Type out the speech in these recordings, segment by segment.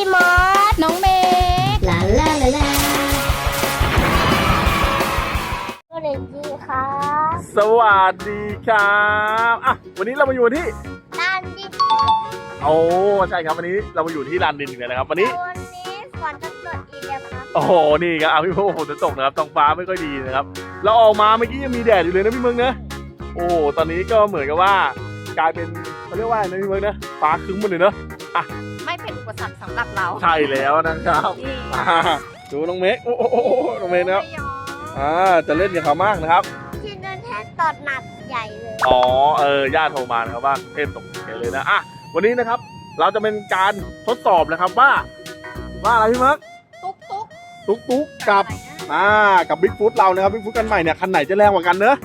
พี่มอสน้องเมย์ลาลาลาลาสวัสดีครับสวัสดีครับอะวันนี้เรามาอยู่ที่ลานดินโอ้ใช่ครับวันนี้เรามาอยู่ที่ลานดินกันนะครับ วันนี้วันนี้ฝนจะตกอีกแล้วครับโอ้โหนี่ครับอะพี่พงศ์ฝนจะตกนะครับท้องฟ้าไม่ค่อยดีนะครับ เราออกมาเมื่อกี้ยังมีแดดอยู่เลยนะพี่เมืองนะโอ้ตอนนี้ก็เหมือนกับว่ากลายเป็น เขาเรียกว่าอะไรนะพี่เมืองนะฟ้าครึ้มหมดเลยเนอะไม่เป็นอุปสรรคสำหรับเราใช่แล้วนะครับนี่อ่าดูน้องเมฆโอ้โหน้องเมฆนะครับไม่ยอมอ่าจะเล่นกับเขามากนะครับที่โดนแทบตอดหนักใหญ่เลย อ๋อ เออ ญาติโทรมานะครับว่าเทพตกเฉยเลยนะ อะ วันนี้นะครับ เราจะเป็นการทดสอบนะครับว่า ว่าอะไรพี่เมิร์กตุ๊กตุ๊กตุ๊กตุ๊กกับอ่า กับบิ๊กฟุตเรานะครับ บิ๊กฟุตกันใหม่เนี่ย คันไหนจะแรงกว่ากันเนอะ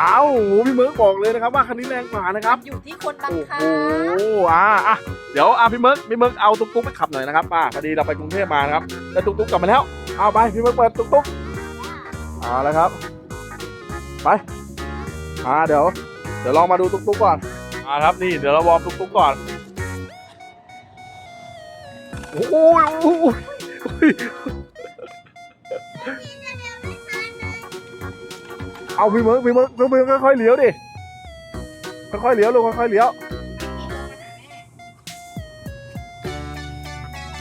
อ้าวโหพี่เมิร์กบอกเลยนะครับว่าคันนี้แรงกว่านะครับ อยู่ที่คนบังโอ้คัโหบอ่าอะเดี๋ยวอะพี่เมิร์กพี่เมิร์กเอาตุ๊กตุ๊กไปขับหน่อยนะครับอ่าคดีเราไปกรุงเทพมานะครับได้ตุ๊กตุ๊กกลับมาแล้วเอาไปพี่เมิร์กเปิดตุ๊กตุ๊กเอาแล้วครับ ไปอ่าเดี๋ยว เดี๋ยวลองมาดูตุ๊กตุ๊กก่อนอ่าครับนี่เดี๋ยวเราวอร์มตุ๊กตุ๊กก่อนโอ้โหโอ้โหโอ้โห เอาพี่เมิร์กพี่เมิร์กพี่เมิร์กค่อยๆเลี้ยวดิ ค่อยๆเลี้ยวลูกค่อยๆเลี้ยว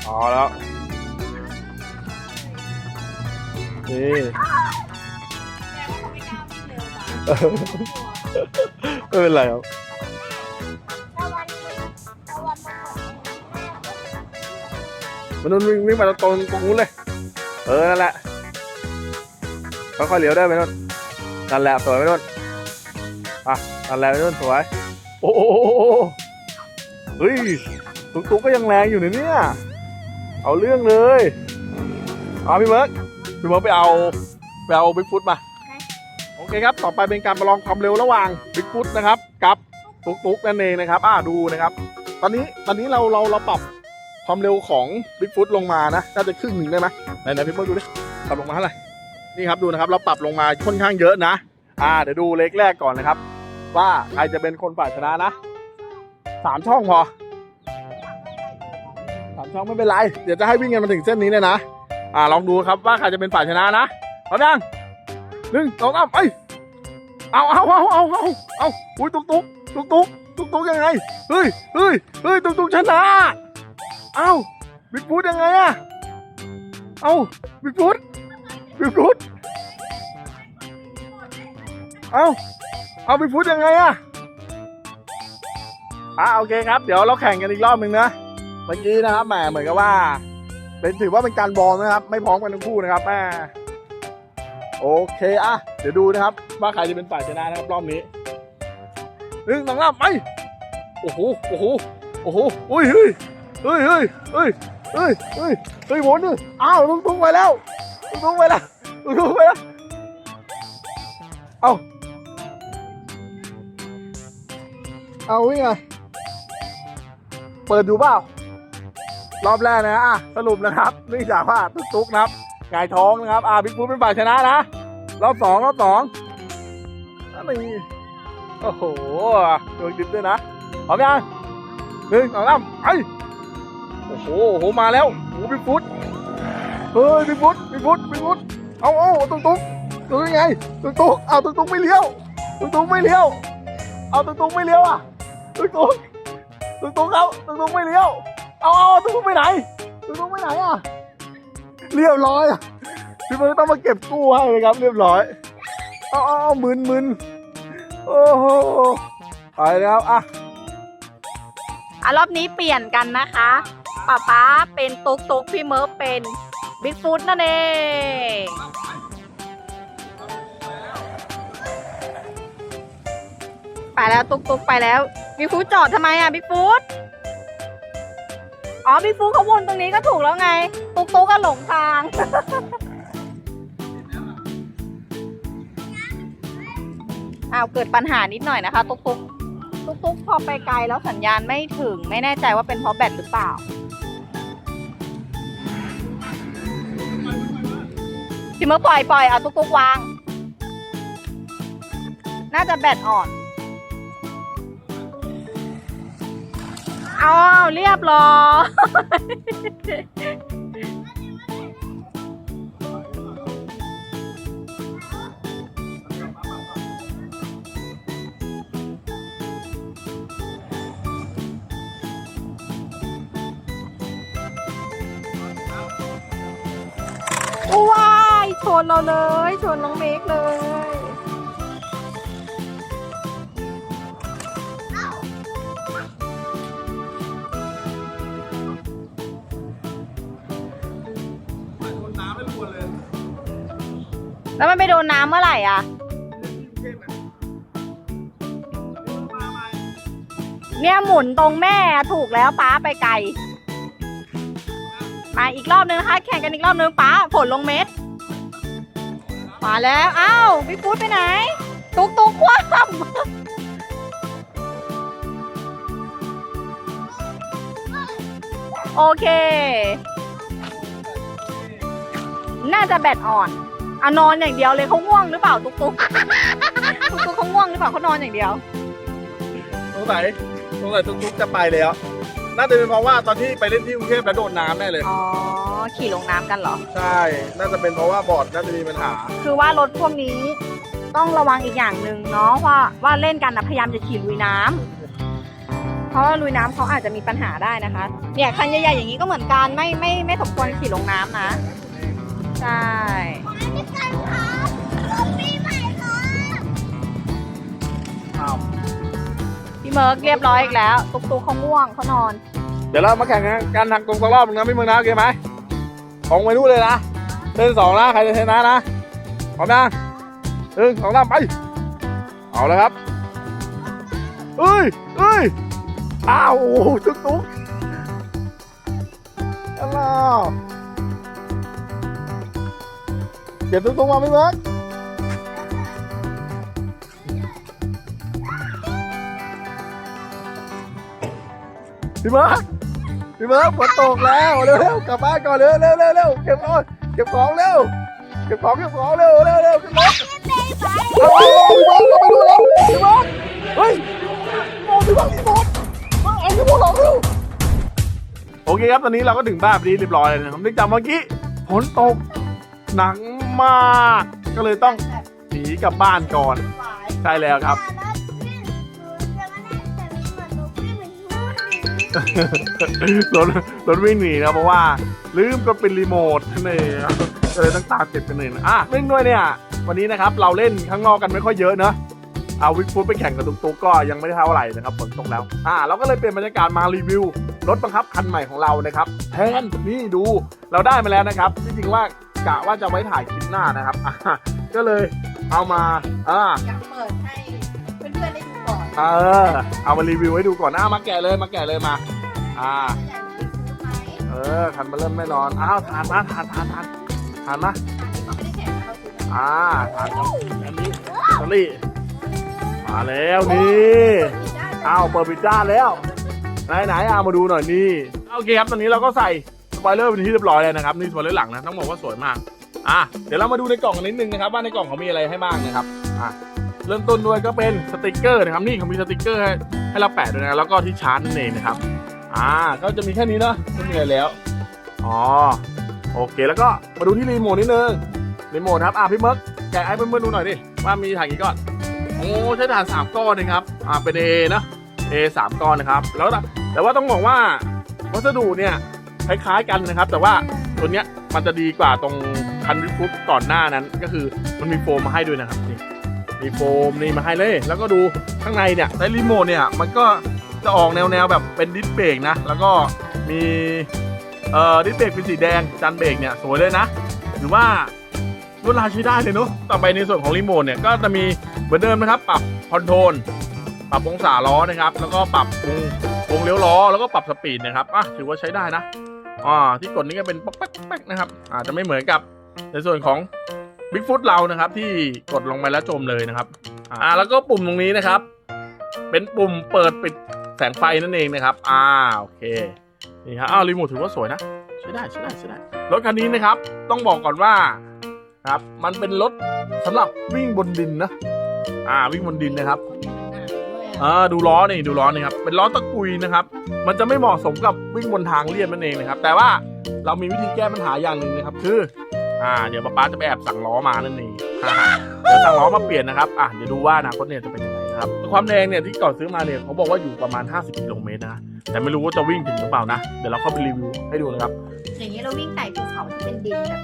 เอาแล้วนี่ไม่เป็นไรครับตะวันตะวันตกมันนุ่นวิ่งวิ่งไปตรงตรงนู้นเลย เออ นั่นแหละค่อยๆเลี้ยวได้ไหมนุ่น นั่นแหละสวยไหมนุ่นอะนั่นแหละนุ่นสวย โอ้โหเฮ้ยตุ๊กตุ๊กก็ยังแรงอยู่นเนี่ย เอาเรื่องเลยเอาพี่เมิร์กพี่เมิร์กไปเอาไปเอาบิ๊กฟุตมา โอเคครับ ต่อไปเป็นการประลองความเร็วระหว่างบิ๊กฟุตนะครับ กับตุ๊กตุ๊กนั่นเองนะครับ อ่าดูนะครับ ตอนนี้ตอนนี้เราเราเราปรับความเร็วของบิ๊กฟุตลงมานะ น่าจะครึ่งหนึ่งได้ไหมไหนไหนพี่เมิร์กดูดิปรับลงมาเท่าไหร่ นี่ครับดูนะครับเราปรับลงมาค่อนข้างเยอะนะ อ่าเดี๋ยวดูเลขแรกก่อนนะครับ ว่าใครจะเป็นคนฝ่ายชนะนะสามช่องพอสามช่องไม่เป็นไร เดี๋ยวจะให้วิ่งกันมาถึงเส้นนี้เลยนะ อ่าลองดูครับว่าใครจะเป็นฝ่ายชนะนะพร้อมยังหนึ่งสองสามไปเอาเอาเอาเอาเอาเอาอุ้ยตุ๊กตุ๊กตุ๊กตุ๊กตุ๊กตุ๊กยังไงเฮ้ยเฮ้ยเฮ้ยตุ๊กตุ๊กชนะเอ้าบิ๊กฟุตยังไงอะเอ้าบิ๊กฟุ ตบิ๊กฟุตเอาเอาบิ๊กฟุตยังไงอะอ่าโอเคครับ เดี๋ยวเราแข่งกันอีกรอบหนึ่งนะเมื่อกี้นะครับแหมเหมือนกับว่า เป็นถือว่าเป็นการบอลนะครับ ไม่พร้อมกันทั้งคู่นะครับแม่โอเคอะเดี๋ยวดูนะครับ ว่าใครจะเป็นฝ่ายชนะนะครับรอบนี้หนึ่งสองสามไปโอ้โหโอ้โหโอ้โหอุ้ยเฮ้ยเฮ้ยเฮ้ยเฮ้ยเฮ้ยเฮ้ยเฮ้ยหมุนดิอ้าวลุงตุ้งไปแล้ว ลุงตุ้ไปแล้วลุงตุ้ไปแล้วเอาเอาวิ่งไงเปิดดูเปล่ารอบแรกนะอะสรุปนะครับเนื่องจากว่าตุ๊กตุ๊กนะครับหงายท้องนะครับอ่าบิ๊กฟูดเป็นฝ่ายชนะนะรอบสองรอบสองนี่โอ้โหดวงดิบด้วยนะพร้อมยังหนึ่งสองสามไปโอ้โหโอ้โหมาแล้วโอ้โหบิ๊กฟูด เฮ้ยบิ๊กฟูดบิ๊กฟูดบิ๊กฟูดเอาเอาตุ๊กตุ๊กตุ๊กยังไงตุ๊กตุ๊กเอาตุ๊กตุ๊กไม่เลี้ยวตุ๊กตุ๊กไม่เลี้ยว เอาตุ๊กตุ๊กไม่เลี้ยวอะตุ๊กตุ๊กตุ๊กตุ๊กครับตุ๊กตุ๊กไม่เลี้ยว เอาเอาตุ๊กตุ๊กไปไหนตุ๊กตุ๊กไปไหนอะเรียบร้อยอะพี่เบิร์ดต้องมาเก็บกู้ให้เลยครับ เรียบร้อยเอาเอาเอามึนมึนโอ้โหไปแล้วอะอะรอบนี้เปลี่ยนกันนะคะป๊าป๊าเป็นตุ๊กตุ๊กพี่เมิร์ฟเป็น บิ๊กฟุตนั่นเอง ไปแล้วตุกตุกไปแล้ว บิ๊กฟุตจอดทำไมอะบิ๊กฟุตอ๋อบิ๊กฟุตเขาวนตรงนี้ก็ถูกแล้วไง ตุกตุกก็หลงทาง อ้าวเกิดปัญหานิดหน่อยนะคะ ตุ๊กตุ๊กตุ๊กตุ๊กพอไปไกลแล้วสัญญาณไม่ถึง ไม่แน่ใจว่าเป็นเพราะแบตหรือเปล่า พี่เมื่อปล่อยปล่อยเอาตุ๊กตุ๊กวาง น่าจะแบตอ่อน เอาเรียบร้อยว้า นเราเลยชนน้องเมกเลย น้ำไม่ควรเลยแล้วมันไปโดนน้ำเมื่อไหร่อะเนี่ยหมุนตรงแม่อะถูกแล้วป้าไปไกล มาอีกรอบนึงนะคะแข่งกันอีกรอบนึงป้าฝนลงเม็ด มาแล้ว อ้าวพี่ฟูดไปไหน ตุกตุกคว่ำโอเค น่าจะแบตอ่อนอะนอนอย่างเดียวเลยเขาง่วงหรือเปล่าตุกตุกตุกตุกเขาง่วงหรือเปล่าเขานอนอย่างเดียวสงสัยสงสัยทุกๆจะไปแล้ว น่าจะเป็นเพราะว่าตอนที่ไปเล่นที่กรุงเทพแล้วโดดน้ำแน่เลย อ๋อ ขี่ลงน้ำกันเหรอ ใช่ น่าจะเป็นเพราะว่าบอร์ดน่าจะมีปัญหา คือว่ารถพวกนี้ต้องระวังอีกอย่างหนึ่งเนาะว่าว่าเล่นกันนะพยายามจะขี่ลุยน้ำเพราะว่าลุยน้ำเขาอาจจะมีปัญหาได้นะคะ เนี่ยคันใหญ่ๆอย่างนี้ก็เหมือนกันไม่ไม่ไม่สมควรขี่ลงน้ำนะ ใช่ พี่กันครับรถปีใหม่ครับอ้าวพี่เมิร์กเรียบร้อยอีกแล้ว ตุกตุกเขาง่วงเขานอน เดี๋ยวเรามาแข่งกันทางตรงสักรอบนึงนะพี่เมืองนะโอเคไหม ของไปนู่นเลยนะเล่นสองนะใครจะชนะนะพร้อมยังหนึ่งสองสามไป เอาแล้วครับเอ้ยเอ้ยอ้าวตุ๊กตุ๊กอัลลอฮ์เก็บตุ๊กตุ๊กมาพี่เบิร์กพี่เบิร์ก พี่เบิร์กฝนตกแล้วเร็วเร็วกลับบ้านก่อนเร็วเร็วเร็วเร็วเก็บของเก็บของเร็วเก็บของเก็บของเร็วเร็วเร็วขึ้นรถเอาเอาเอาพี่บอลเราไปดูแล้วพี่บอลเฮ้ยโอ้พี่บอลพี่บอลมาเอาพี่บอลเราเร็วโอเคครับตอนนี้เราก็ถึงบ้านพอดีเรียบร้อยเลยนะครับเนื่องจากเมื่อกี้ฝนตกหนักมาก ก็เลยต้องหนีกลับบ้านก่อนใช่แล้วครับ รถรถวิ่งหนีนะเพราะว่าลืมกดเป็นรีโมทนั่นเองก็เลยต้องตามเจ็บกันเลยนะอะเล่นด้วยเนี่ย วันนี้นะครับเราเล่นข้างนอกกันไม่ค่อยเยอะเนอะเอาวิกฟุตไปแข่งกับตุ๊กๆก็ยังไม่ได้เท่าไหร่นะครับฝนตกแล้ว อ่า เราก็เลยเปลี่ยนบรรยากาศมารีวิว รถบังคับคันใหม่ของเรานะครับแทนนี่ดูเราได้มาแล้วนะครับที่จริงว่ากะว่าจะไว้ถ่ายคลิปหน้านะครับอะก็เลยเอามาอ่ายากเปิดให้ เออ เอามารีวิวให้ดูก่อนนะมาแกะเลยมาแกะเลยมา อ่า เออคันมาเริ่มแน่นอนอ้าวทานมาทานทานทานทานมาอ่าทานกับอันนี้ลอรี่มาแล้วนี่อ้าวเปิดปิดจ้านแล้วไหนไหนเอามาดูหน่อยนี่โอเคครับตอนนี้เราก็ใส่สปอยเลอร์เป็นที่เรียบร้อยแล้วนะครับนี่สปอยเลอร์หลังนะต้องบอกว่าสวยมากอะเดี๋ยวเรามาดูในกล่องกันนิดนึงนะครับว่าในกล่องเขามีอะไรให้บ้างนะครับอะ เริ่มต้นด้วยก็เป็นสติกเกอร์นะครับนี่เขามีสติกเกอร์ให้ให้เราแปะด้วยนะแล้วก็ที่ชาร์จนั่นเองนะครับ อ่าก็จะมีแค่นี้เนาะไม่มีอะไรแล้วอ๋อโอเคแล้วก็มาดูที่รีโมทนิดนึงรีโมทครับอะพี่เมิร์กแกะให้เพื่อนๆดูหน่อยดิว่ามีถ่านกี่ก้อนโอ้ใช้ถ่านสามก้อนนะครับอ่าเป็น A นะ A สามก้อนนะครับแล้วแต่แต่ว่าต้องบอกว่าวัสดุเนี่ยคล้ายๆกันนะครับ แต่ว่าตัวเนี้ยมันจะดีกว่าตรงคันวิฟุตก่อนหน้านั้น ก็คือมันมีโฟมมาให้ด้วยนะครับนี่ มีโฟมนี่มาให้เลย แล้วก็ดูข้างในเนี่ยในรีโมทเนี่ยมันก็จะออกแนวแนวแบบเป็นดิสเบรกนะ แล้วก็มีเอ่อดิสเบรกเป็นสีแดงจันเบรกเนี่ยสวยเลยนะหรือว่าลวดลายใช้ได้เลยเนอะต่อไปในส่วนของรีโมทเนี่ยก็จะมีเหมือนเดิมนะครับ ปรับคอนโทรลปรับองศาล้อนะครับ แล้วก็ปรับวงวงเลี้ยวล้อแล้วก็ปรับสปีดนะครับอะถือว่าใช้ได้นะอ่าที่กดนี้ก็เป็นป๊อกแป๊กแป๊กนะครับอาจจะไม่เหมือนกับในส่วนของ บิ๊กฟุตเรานะครับ ที่กดลงไปแล้วจมเลยนะครับ อ่า แล้วก็ปุ่มตรงนี้นะครับ เป็นปุ่มเปิดปิดแสงไฟนั่นเองนะครับ อ่าโอเคนี่ครับอ้าวรีโมทถือว่าสวยนะใช้ได้ใช้ได้ใช้ได้รถคันนี้นะครับ ต้องบอกก่อนว่าครับ มันเป็นรถสำหรับวิ่งบนดินนะอ่าวิ่งบนดินนะครับอ่าดูล้อนี่ดูล้อนี่ครับเป็นล้อตะกุยนะครับ มันจะไม่เหมาะสมกับวิ่งบนทางเรียบนั่นเองนะครับ แต่ว่าเรามีวิธีแก้ปัญหาอย่างหนึ่งนะครับ คือ อ่าเดี๋ยวป๊าป๊าจะไปแอบสั่งล้อมานั่นเองอ่าเดี๋ยวสั่งล้อมาเปลี่ยนนะครับอะเดี๋ยวดูว่าอนาคตเนี่ยจะเป็นยังไงนะครับความแรงเนี่ยที่ก่อนซื้อมาเนี่ยเขาบอกว่าอยู่ประมาณ 50กิโลเมตรนะแต่ไม่รู้ว่าจะวิ่งถึงหรือเปล่านะเดี๋ยวเราเข้าไปรีวิวให้ดูนะครับอย่างนี้เราวิ่งไต่ภูเขาที่เป็นดินแบบ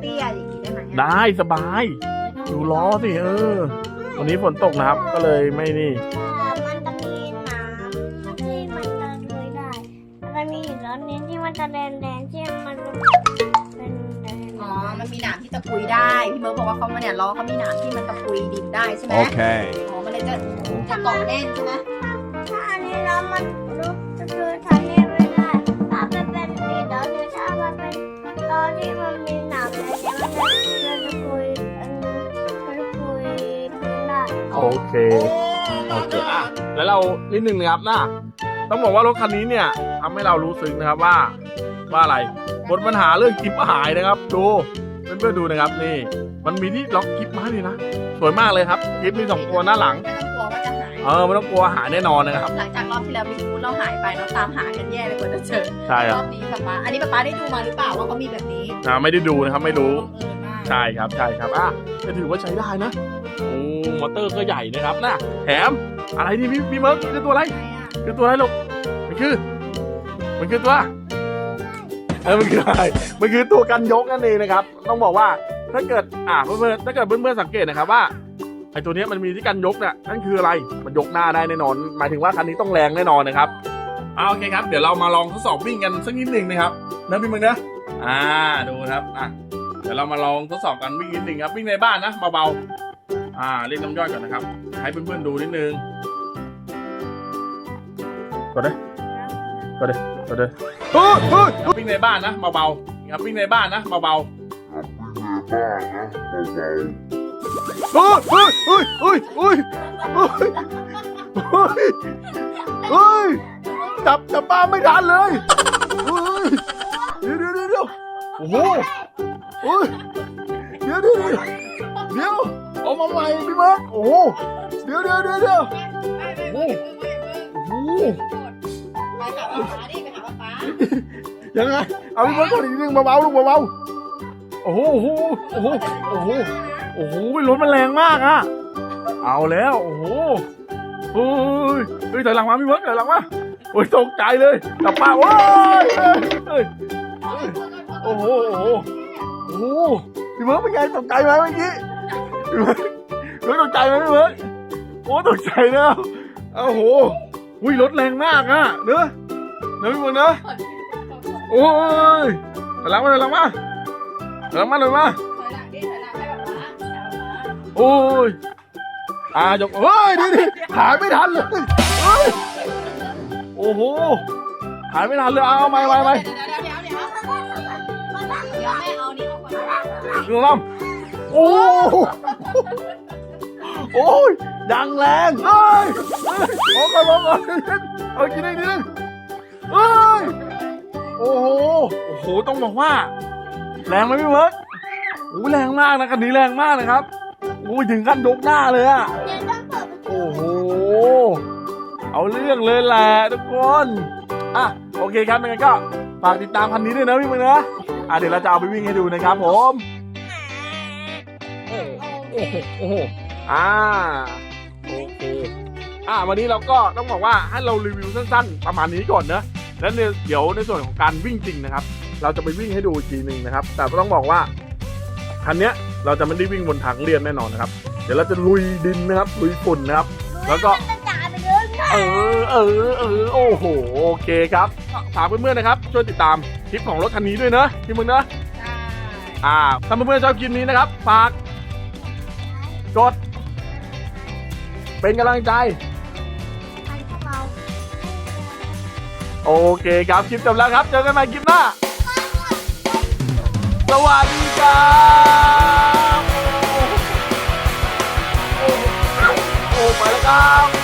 เตี้ยๆอย่างนี้ได้ไหมอะได้สบายดูล้อสิเออวันนี้ฝนตกนะครับก็เลยไม่นี่มันจะมีน้ำที่มันจะลุยได้มันจะมีหินร้อนนี้ที่มันจะแดง มันมีหนามที่ตะปุยได้พี่เบิร์ดบอกว่าเขามาเนี่ยล้อเขามีหนามที่มันตะปุยดินได้ใช่ไหม Okay. อ๋อมันเลยจะจะเกาะแน่นใช่ไหมถ้าอันนี้แล้วมันรู้จะคือทางนี้ไม่ได้ถ้ามันเป็นดินแล้วเนี่ยถ้ามันเป็นตอนที่มันมีหนามอะไรเนี่ยมันจะมันจะคุยอันมันจะคุยพื้นได้โอเค โอเคอะแล้วเรานิดนึงนะครับนะต้องบอกว่ารถคันนี้เนี่ยทำให้เรารู้ซึ้งนะครับว่าว่าอะไรบนปัญหาเรื่องกิฟหายนะครับ ดู เพื่อนๆดูนะครับนี่ มันมีที่ล็อกกิฟมาเลยนะสวยมากเลยครับกิฟมีสองตัวหน้าหลัง ไม่ต้องกลัวว่าจะหาย เออไม่ต้องกลัวหายแน่นอนนะครับ หลังจากรอบที่แล้วพี่พูดเราหายไปเราตามหากันแย่เลยกว่าจะเจอใช่ครรัอบบนี้ป๊าป๊าอันนี้ป๊าป๊าได้ดูมาหรือเปล่าว่าเขามีแบบนี้อ่าไม่ได้ดูนะครับไม่รู้บังเอิญมากใช่ครับใช่ครับอะจะถือว่าใช้ได้นะโอ้มอเตอร์ก็ใหญ่นะครับนะแถมอะไรนี่พี่พี่เมิร์กคือตัวอะไร ใช่อะคือตัวอะไรลูกมันคือ มันคือตัว เออมันคืออะไรมันคือตัวกันยกนั่นเองนะครับ ต้องบอกว่าถ้าเกิดอ่าเพื่อนๆถ้าเกิดเพื่อนๆสังเกตนะครับว่าไอตัวนี้มันมีที่กันยกเนี่ยนั่นคืออะไรมันยกหน้าได้แน่นอน หมายถึงว่าคันนี้ต้องแรงแน่นอนนะครับเอาโอเคครับ เดี๋ยวเรามาลองทดสอบวิ่งกันสักนิดหนึ่งนะครับนะพี่มึงนะอ่าดูครับอะเดี๋ยวเรามาลองทดสอบกันวิ่งนิดหนึ่งครับวิ่งในบ้านนะเบาๆอ่าเล่นน้ำย่อยก่อนนะครับ ให้เพื่อนๆดูนิดนึงกดเลย ไปเลยไปเลยเฮ้ยเบ้านนะเบาปิ้งในบ้านนะเบาๆอย่าปิ้งในบ้านนะเบาๆเฮ้ยเฮ้ยเฮ้ยเฮ้ยเฮ้ยเฮ้ยเฮ้ยจับจับปลาไม่ทันเลยเฮ้ยเดี๋ยวเดี๋ยวเดี๋ยวโอ้โหเฮ้ยเดี๋ยวเดี๋ยวเดี๋ยวเอามาใหม่พี่เบิร์ดโอ้โหเดี๋ยวเดี๋ยวเดี๋ยวเดี๋ยวโอ้โห ไปหาป๊าป๊าดิไปหาป๊าป๊ายังไง เอาพี่เบิร์ดก่อนอีกนิดนึงเบาๆลูกเบาๆโอ้โหโอ้โหโอ้โหโอ้โหโอ้โหรถมันแรงมากอะเอาแล้วโอ้โหเฮ้ยเฮ้ยถอยหลังมาพี่เบิร์ดถอยหลังมาโอ้ยตกใจเลยกลับป้าว้ายเฮ้ยเฮ้ยโอ้โหโอ้โหโอ้โหพี่เบิร์ดเป็นไงตกใจไหมเมื่อกี้พี่เบิร์ดตกใจไหมพี่เบิร์ดโอ้ตกใจนะโอ้โห อุ้ยรถแรงมากอะเนอะเนอะพี่เบิร์ดเนอะโอ้ยถอยหลังมาถอยหลังมาถอยหลังมาถอยหลังมาถอยหลังดิถอยหลังให้ป๊าป๊าหาป๊าป๊าโอ้ยอ่ายกเฮ้ยดิดิหายไม่ทันเลยเฮ้ยโอ้โหหายไม่ทันเลยเอาเอาไม่ไม่ไม่เดี๋ยวเดี๋ยวเดี๋ยวเดี๋ยวเดี๋ยวแม่เอานี่ออกก่อนดูลำโอ้โอ้ย ยังแรงเฮ้ยเฮ้ยโอ้ก่อนก่อนเอากินได้กินได้เฮ้ย โอ้โห โอ้โห ต้องบอกว่า แรงไหมพี่เบิร์ดโอ้แรงมากนะคันนี้แรงมากนะครับโอ้ยถึงขั้นยกหน้าเลยอะโอ้โห เอาเรื่องเลยแหละทุกคน อะ โอเคครับยังไงก็ฝากติดตามคันนี้ด้วยนะพี่เมึงนะอะเดี๋ยวเราจะเอาไปวิ่งให้ดูนะครับผม โอ้โหโอ้โหอ่า อะวันนี้เราก็ต้องบอกว่าให้เรารีวิวสั้นๆ ประมาณนี้ก่อนนะแล้วเนี่ยเดี๋ยวในส่วนของการวิ่งจริงนะครับ เราจะไปวิ่งให้ดูอีกทีหนึ่งนะครับ แต่ต้องบอกว่าคันเนี้ยเราจะไม่ได้วิ่งบนทางเรียนแน่นอนนะครับ เดี๋ยวเราจะลุยดินนะครับลุยฝุ่นนะครับ แล้วก็มันจะจ่ายไปเยอะนะเออเออเออโอ้โหโอเคครับฝากเพื่อนๆนะครับ ช่วยติดตามคลิปของรถคันนี้ด้วยนะพี่มึงนะใช่อ่าถ้าเพื่อนๆชอบคลิปนี้นะครับฝากกดเป็นกำลังใจ โอเคครับคลิปจบแล้วครับเจอกันใหม่คลิปหน้า สวัสดีครับโอ้ไปแล้วครับ